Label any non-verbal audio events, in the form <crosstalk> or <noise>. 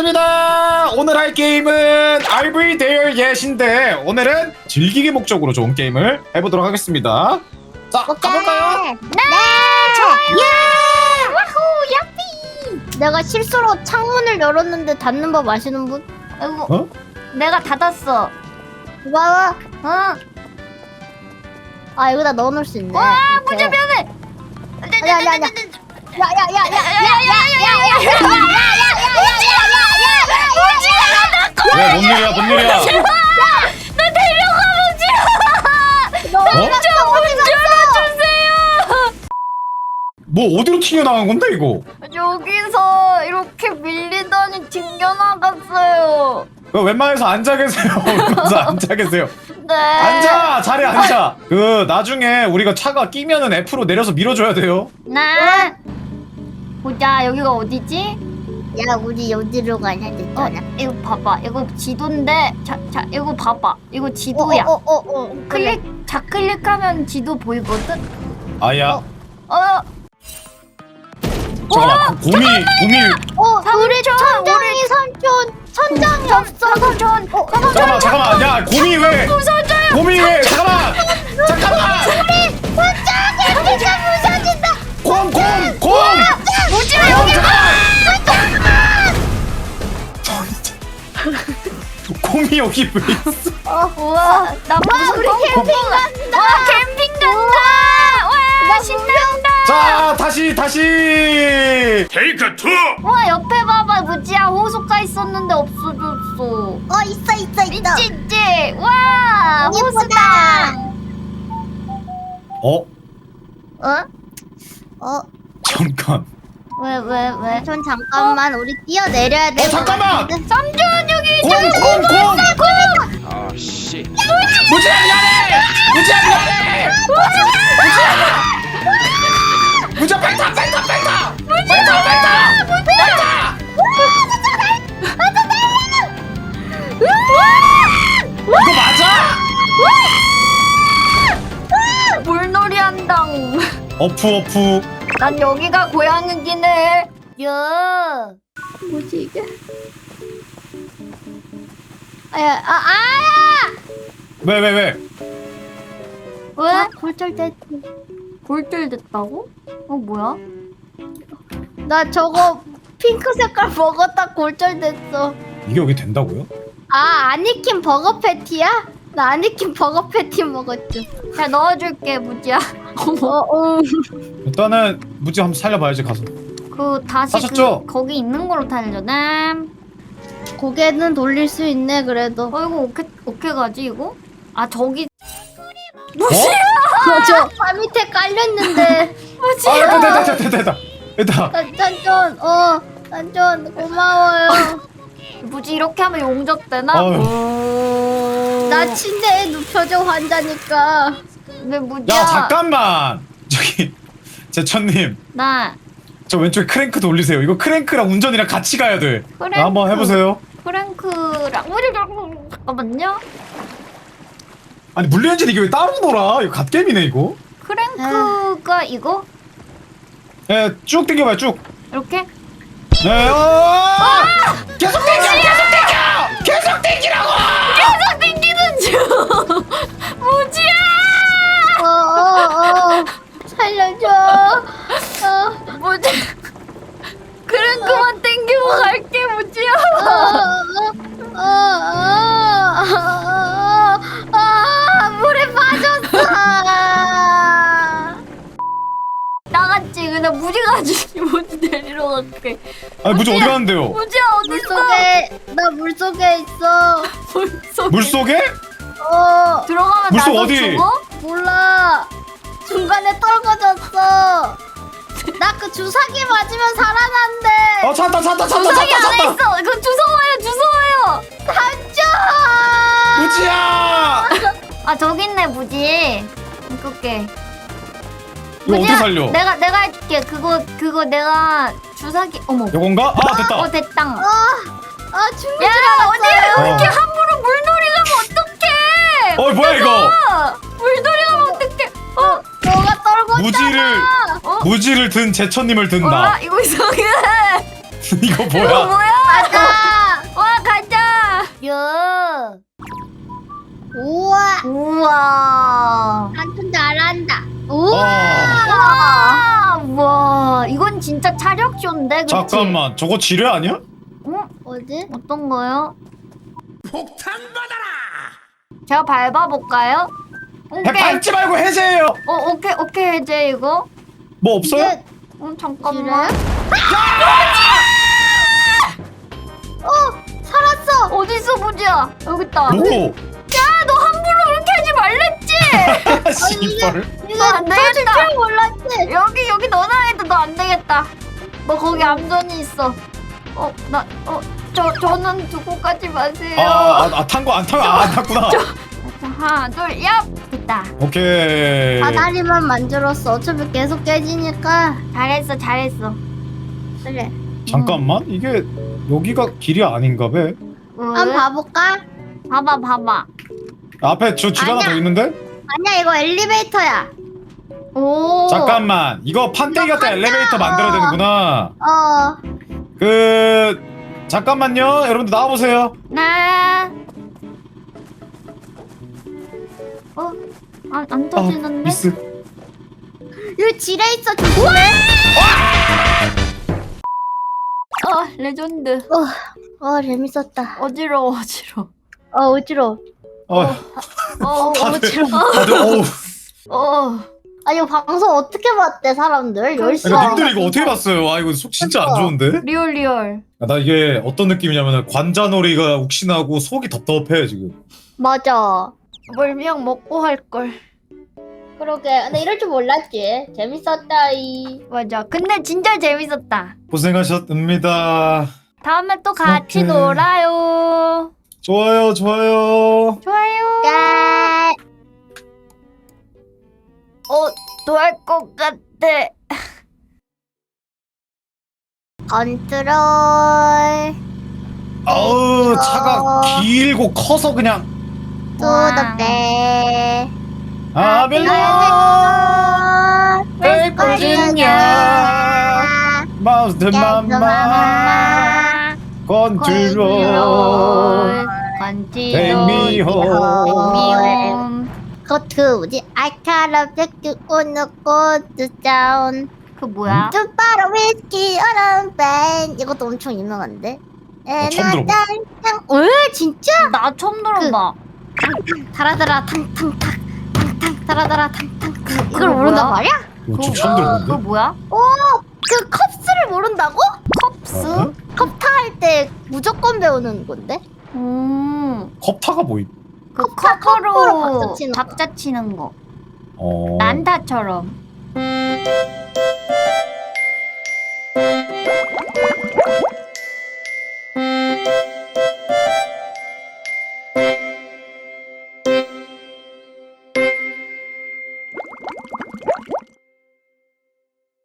반갑습니다. 오늘 할 게임은 RV Dare Yet인데 오늘은 즐기기 목적으로 좋은 게임을 해보도록 하겠습니다. 자, 가볼까요? 네, 좋아요. 와후, 야삐. 내가 실수로 창문을 열었는데 닫는 법 아시는 분? 아이고 어? 내가 닫았어 고마워. 어 아 여기다 넣어놓을 수 있네. 와, 이렇게. 무지 변해 아니야 아니야 아니야. 왜, 뭔 일이야, 뭔 일이야? 나 데려가 무지야 너 어? 주세요 뭐 어디로 튀어나간 건데 이거? 여기서 이렇게 밀리더니 튕겨나갔어요 그 웬만해서 앉아 계세요. <laughs> 웬만해서 앉아 계세요. 네 앉아, 자리 에 앉아. 그 나중에 우리가 차가 끼면은 F로 내려서 밀어줘야 돼요. 나 보자 여기가 어디지? 야 우리 어디로 가냐 어 됐잖아. 이거 봐봐 이거 지도인데 자, 자 이거 봐봐 이거 지도야 어 어어 클릭 좌클릭하면 지도 보이거든 아야. 어. 어 잠깐만. 곰이, 곰이. 어 우리 삼촌, 천장이 삼촌 천장이 없어. 삼촌 어, 잠깐만, 잠깐만. 야, 곰이 왜? 부서져요 곰이 왜? 잠깐만. 잠깐만. 곰이 여기 왜 있어? 우와 나 무슨 우리 캠핑 간다. 와 캠핑 간다 와 신난다 자, 다시, 다시. 테이크 투! 와 옆에 봐봐 무지야 호수가 있었는데 없어졌어 어 있어 있어 있어. 찌찌 와 예쁘다. 호수다 어? 어? 어 잠깐. 왜 왜 왜? 삼촌 잠깐만 우리 뛰어 내려야 돼. 어, 잠깐만! 삼촌 여기 곰, 곰, 곰. 아, 씨. 무지야 미안해. 무지야 미안해. 무지야. 무지야 뺐다, 뺐다, 뺐다. 뺐다, 뺐다. 뺐다. 이거 맞아? 물놀이 한당 어프, 어프. 난 여기가 고향이긴 해 야. 뭐지 이게? 아야 아 아야. 왜, 왜, 왜? 왜? 골절됐. 골절 됐다고? 어 뭐야? 나 저거 핑크 색깔 먹었다 골절됐어. 이게 여기 된다고요? 아 아니킨 버거 패티야? 나 아니킨 버거 패티 먹었죠. 잘 넣어줄게 무지야 어, 어. <laughs> 일단은 무지 한번 살려봐야지 가서. 그 다시 하셨죠? 그, 거기 있는 걸로 타려나? 고개는 돌릴 수 있네 그래도. 어 이거 어떻게 어떻게 가지 이거? 아 저기 어? 저발 밑에 깔렸는데. <laughs> 아, 무지야 됐다, 됐다, 됐다, 됐다. 됐다. 산- 산촌 어 산촌 고마워요. <laughs> 무지 이렇게 하면 용접되나? 오. 나 침대에 눕혀져 환자니까. 근데 무지야 야, 잠깐만. 저기, <laughs> 제천님. 나 저 왼쪽에 크랭크 돌리세요. 이거 크랭크랑 운전이랑 같이 가야 돼. 크랭크. 아, 한번 해보세요. 프랭크랑 우리 잠깐만요 아니 물리엔진 이게 왜 따로 놀아? 이거 갓겜이네 이거. 크랭크가 이거 네, 쭉 당겨봐요 쭉. 이렇게 네, 어! 계속 당겨, 계속 당겨, 계속 당기라고. 계속 땡기는 중 <laughs> 무지야 어 어 어 살려줘. 어. 무지 갈게 아니 무지 어디 가는데요? 무지야 물 어딨어 속에 나 물 속에 있어. 물속 물 속에? 어 들어가면 물속 나도 어디? 죽어? 몰라. 중간에 떨궈졌어. 나 그 주사기 맞으면 살아난대. 어 찾다 찾다 찾다 주사기 찾다 안에 찾다. 있어 그 주워와요 주워와요 한쪽. 무지야. 아 저기 있네 무지 이거게 이거 어떻게 살려? 내가 내가 해줄게 그거 그거 내가 주사기 어머 요건가? 아 됐다. 어 됐당 아 죽는 야 어디 어. 이렇게 함부로 물놀이 가면 어떡해 어 뭐야 이거? 어, 물놀이 가면 어떡해 어 너가 떨궜잖아. 무지를 어? 무지를 든 제천님을 뭐야 든다. 이거 이상해 이거 <laughs> 이거 뭐야? 뭐야 맞아. 야. 우와 우와. 한톤 잘한다 우와 아, 와, 와, 이건 진짜 차력쇼인데, 그치? 잠깐만 저거 지뢰 아니야? 어? 어디? 어떤 거요? 폭탄 받아라. 제가 밟아볼까요? 해 오케이. 밟지 말고 해제해요 어, 오케이, 오케이, 해제, 이거. 뭐 없어요? 이게 어, 지뢰? 잠깐만. 어 살았어 어딨어, 보자. 여기 있다. 뭐? 야, 너 함부로 그렇게 하지 말랬지? <laughs> 씨발 이거 안 되겠다. 줄 몰랐지 여기, 여기 넣어놔야겠다. 너안 되겠다. 너 거기 암전이 있어. 어, 나, 어, 저, 저는 두고 가지 마세요. 아탄 거안 타고 안 탔구나 자, 하나, 둘, 얍! 됐다. 오케이 아다리만 만들었어 어차피 계속 깨지니까 잘했어, 잘했어. 그래 잠깐만 이게 여기가 길이 아닌가 봐 한번 봐볼까? 봐봐, 봐봐. 앞에 저 길 하나 아니야. 더 있는데? 아니야 이거 엘리베이터야 오. 잠깐만 이거 판때기 같은 엘리베이터. 만들어야 되는구나 어 그 잠깐만요 여러분들 나와보세요 네. 어? 안, 안아 터지는데? 미스 여기 지뢰 있어 조심해 어, 레전드. 어 재밌었다 어지러워, 어지러워. 어 어지러워 어 어, 다들 어지러워. 다들 어우 어. 아니 이거 방송 어떻게 봤대 사람들 열심히 이거 님들 이거 어떻게 봤어요? 아 이거 속 진짜 안 좋은데? 리얼, 리얼. 아, 나 이게 어떤 느낌이냐면 관자놀이가 욱신하고 속이 덥덥해 지금 맞아 멀미약 먹고 할 걸. 그러게 근데 이럴 줄 몰랐지 재밌었다 이 맞아. 근데 진짜 재밌었다. 고생하셨습니다 다음에 또 같이 오케이. 놀아요. 좋아요 좋아요 좋아요. 끝 어, 또할것 같아. <laughs> 컨트롤. 아우 차가 어. 길고 커서 그냥. 투더배 아빌라 베이커진야. 마우스 맘마. 컨트롤. 건지. 백미홈. 거투지 알카라 백두 오너 코드 다운 그 뭐야? 쭈빠로 위스키 어른 밴 이것도 엄청 유명한데 어, 처음 들어봐. 에 진짜? 나 처음 들어봐. 다라다라 탕탕탕 탕탕 다라다라 탕탕 그거 이걸 모른단 뭐야? 말이야? 어, 저 처음 그거? 뭐야? 그 컵스를 모른다고? 컵스? 어? 컵타 할 때 무조건 배우는 건데? 음. 컵타가 뭐임? 그 컵- 컵으로 박자 치는 거. 박자 치는 거. 어... 난타처럼.